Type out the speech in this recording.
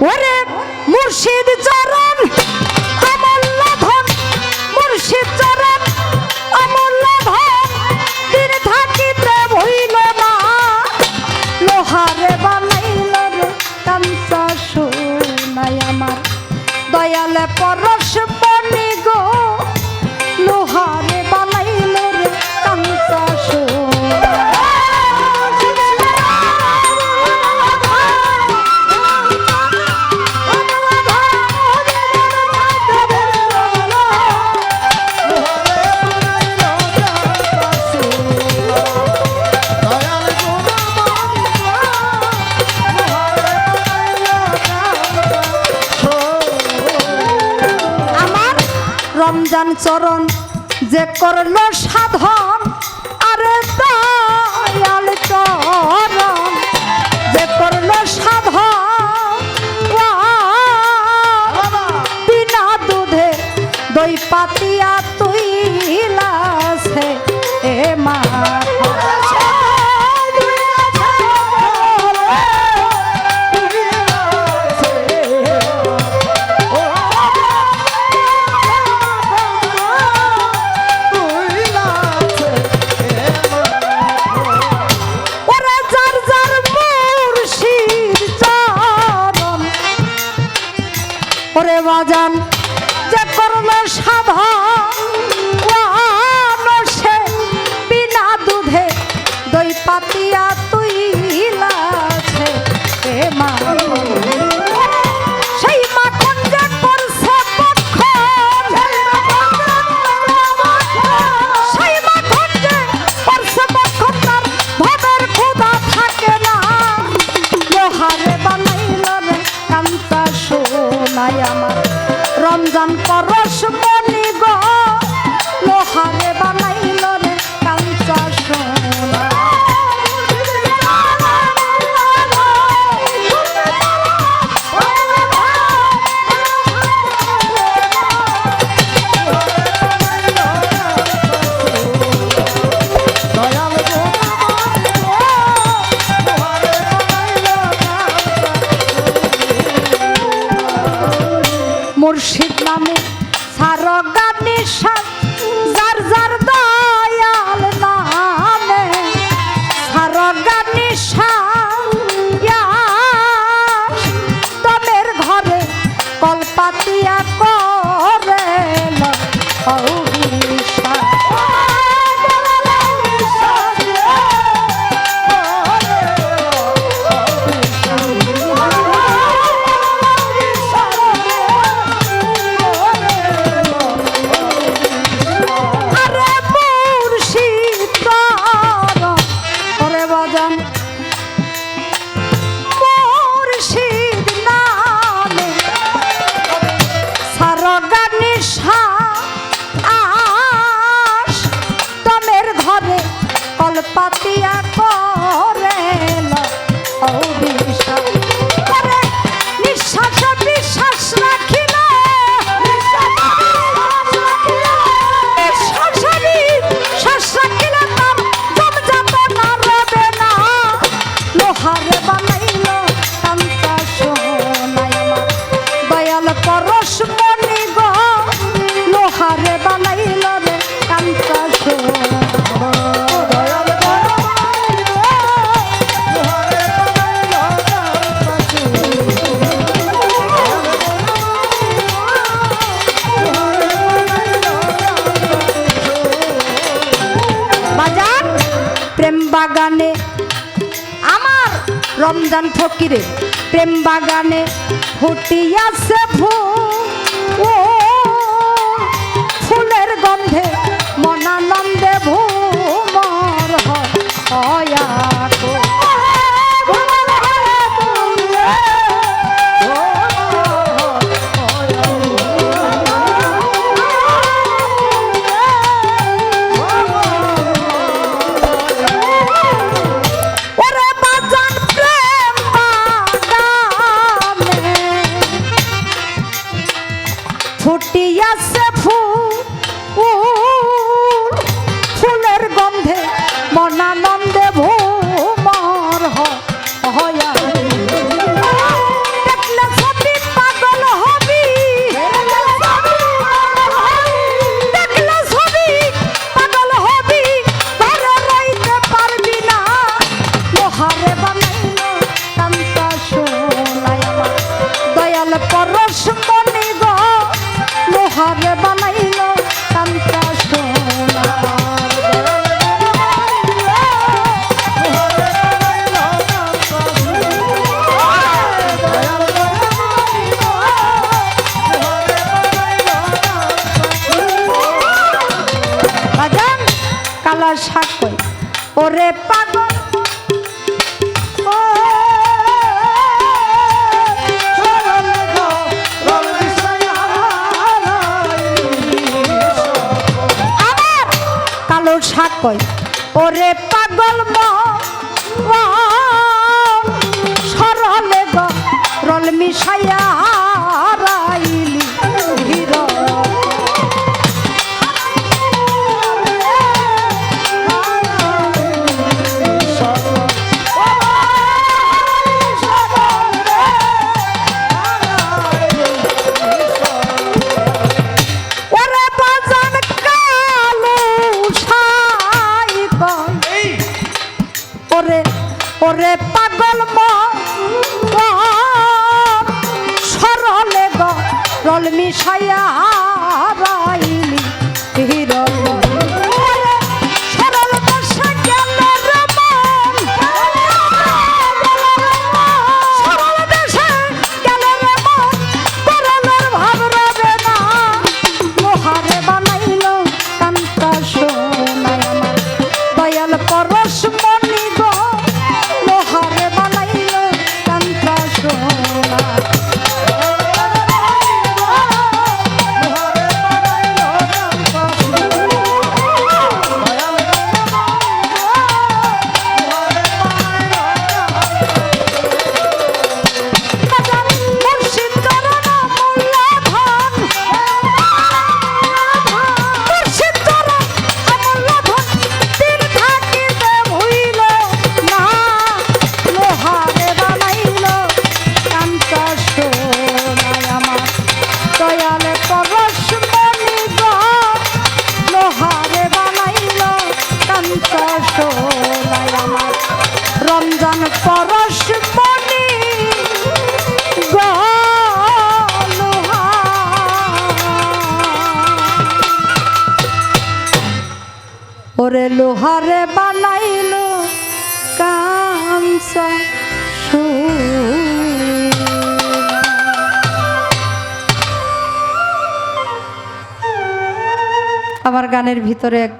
ওরে মুর্শিদ চরণ অমূল্য ধন। মুর্শিদ চরণ অমূল্য ধন। দিন থাকিতে হইল না। পর রমজান চরণ যে করল সাধন। করে বাজান যে করোনা সাধন 哎呀妈 মোর্শিদ পাতিয়া রমজান ফকিরে প্রেম বাগানে ফুটিয়াছে ভূ ও কালার শাক কই ওরে পাগল। শাক কই ওরে পাগল সরলে গ রল মিশাইয়া ওরে লোহারে বানাইল কামসা আবার গানের ভিতরে এক